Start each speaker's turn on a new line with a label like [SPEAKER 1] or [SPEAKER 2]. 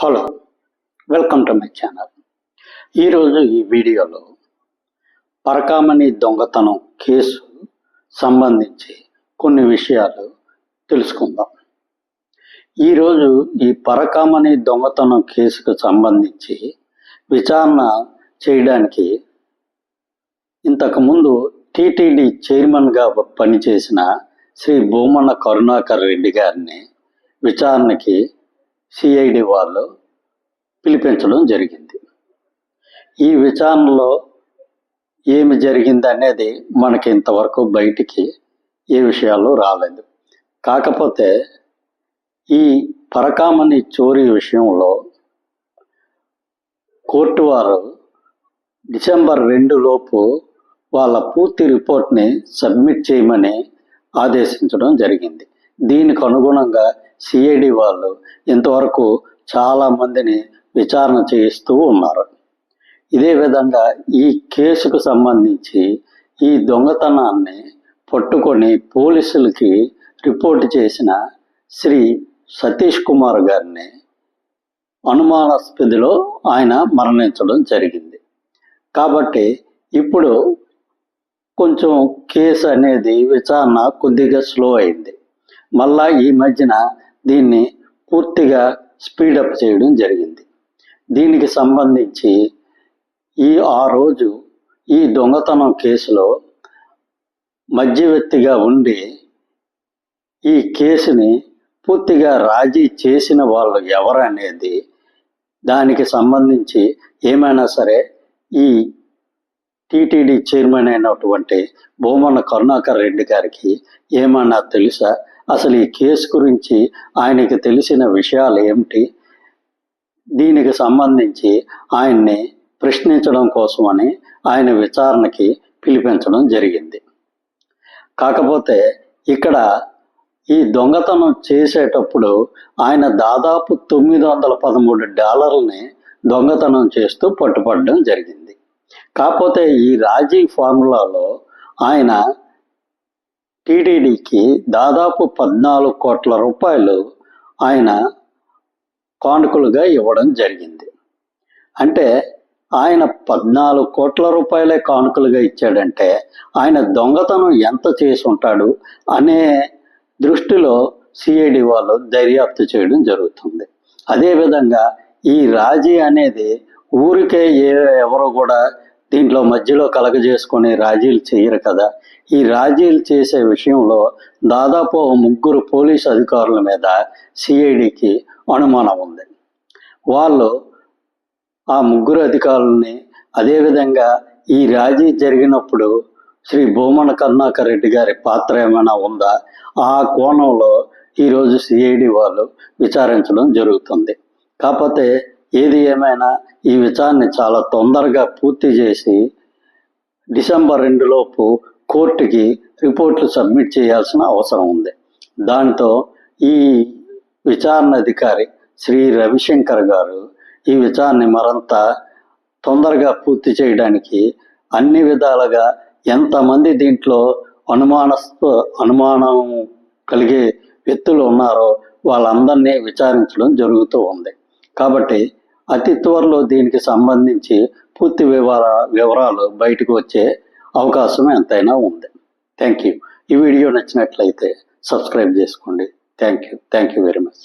[SPEAKER 1] Hello welcome to my channel. ఈరోజు ఈ వీడియోలో పరకామణి దొంగతనం కేసు సంబంధించి కొన్ని విషయాలు తెలుసుకుందాం. ఈరోజు ఈ పరకామణి దొంగతనం కేసుకు సంబంధించి విచారణ చేయడానికి ఇంతకుముందు టీటీడీ చైర్మన్గా పనిచేసిన శ్రీ భూమన్న కరుణాకర్ రెడ్డి గారిని విచారణకి సిఐడి వాళ్ళు పిలిపించడం జరిగింది. ఈ విచారణలో ఏమి జరిగింది అనేది మనకి ఇంతవరకు బయటికి ఏ విషయాలు రాలేదు. కాకపోతే ఈ పరకామణి చోరీ విషయంలో కోర్టు వారు డిసెంబర్ రెండు లోపు వాళ్ళ పూర్తి రిపోర్ట్ని సబ్మిట్ చేయమని ఆదేశించడం జరిగింది. దీనికి అనుగుణంగా సిఐడి వాళ్ళు ఇంతవరకు చాలా మందిని విచారణ చేయిస్తూ ఉన్నారు. ఇదే విధంగా ఈ కేసుకు సంబంధించి ఈ దొంగతనాన్ని పట్టుకొని పోలీసులకి రిపోర్ట్ చేసిన శ్రీ సతీష్ కుమార్ గారిని అనుమానాస్పదిలో ఆయన మరణించడం జరిగింది. కాబట్టి ఇప్పుడు కొంచెం కేసు అనేది విచారణ కొద్దిగా స్లో అయింది. మళ్ళా ఈ మధ్యన దీన్ని పూర్తిగా స్పీడప్ చేయడం జరిగింది. దీనికి సంబంధించి ఈ ఆ రోజు ఈ దొంగతనం కేసులో మధ్యవర్తిగా ఉండి ఈ కేసుని పూర్తిగా రాజీ చేసిన వాళ్ళు ఎవరనేది దానికి సంబంధించి ఏమైనా సరే ఈ టీటీడీ చైర్మన్ అయినటువంటి భూమన్న కరుణాకర్ రెడ్డి గారికి ఏమన్నా తెలుసా? అసలు ఈ కేసు గురించి ఆయనకి తెలిసిన విషయాలు ఏమిటి? దీనికి సంబంధించి ఆయన్ని ప్రశ్నించడం కోసమని ఆయన విచారణకి పిలిపించడం జరిగింది. కాకపోతే ఇక్కడ ఈ దొంగతనం చేసేటప్పుడు ఆయన దాదాపు తొమ్మిది వందల పదమూడు డాలర్లని దొంగతనం చేస్తూ పట్టుపడడం జరిగింది. కాకపోతే ఈ రాజీ ఫార్ములాలో ఆయన టీటీడీకి దాదాపు పద్నాలుగు కోట్ల రూపాయలు ఆయన కానుకలుగా ఇవ్వడం జరిగింది. అంటే ఆయన పద్నాలుగు కోట్ల రూపాయలే కానుకలుగా ఇచ్చాడంటే ఆయన దొంగతనం ఎంత చేసి ఉంటాడు అనే దృష్టిలో సిఐడి వాళ్ళు దర్యాప్తు చేయడం జరుగుతుంది. అదేవిధంగా ఈ రాజీ అనేది ఊరికే ఏ ఎవరు కూడా దీంట్లో మధ్యలో కలగజేసుకొని రాజీలు చేయరు కదా. ఈ రాజీలు చేసే విషయంలో దాదాపు ముగ్గురు పోలీస్ అధికారుల మీద సిఐడికి అనుమానం ఉంది. వాళ్ళు ఆ ముగ్గురు అధికారులని అదేవిధంగా ఈ రాజీ జరిగినప్పుడు శ్రీ భూమన కరుణాకర్ రెడ్డి గారి పాత్ర ఏమైనా ఉందా? ఆ కోణంలో ఈరోజు సిఐడి వాళ్ళు విచారించడం జరుగుతుంది. కాకపోతే ఏది ఏమైనా ఈ విచారణ చాలా తొందరగా పూర్తి చేసి డిసెంబర్ రెండులోపు కోర్టుకి రిపోర్ట్లు సబ్మిట్ చేయాల్సిన అవసరం ఉంది. దాంతో ఈ విచారణ అధికారి శ్రీ రవిశంకర్ గారు ఈ విచారణ మరంత తొందరగా పూర్తి చేయడానికి అన్ని విధాలుగా ఎంతమంది దీంట్లో అనుమానస్త అనుమానం కలిగే వ్యక్తులు ఉన్నారో వాళ్ళందరినీ విచారించడం జరుగుతూ ఉంది. కాబట్టి అతి త్వరలో దీనికి సంబంధించి పూర్తి వివర వివరాలు బయటకు వచ్చే అవకాశం ఎంతైనా ఉంది. థ్యాంక్ యూ ఈ వీడియో నచ్చినట్లయితే సబ్స్క్రైబ్ చేసుకోండి. Thank you thank you very much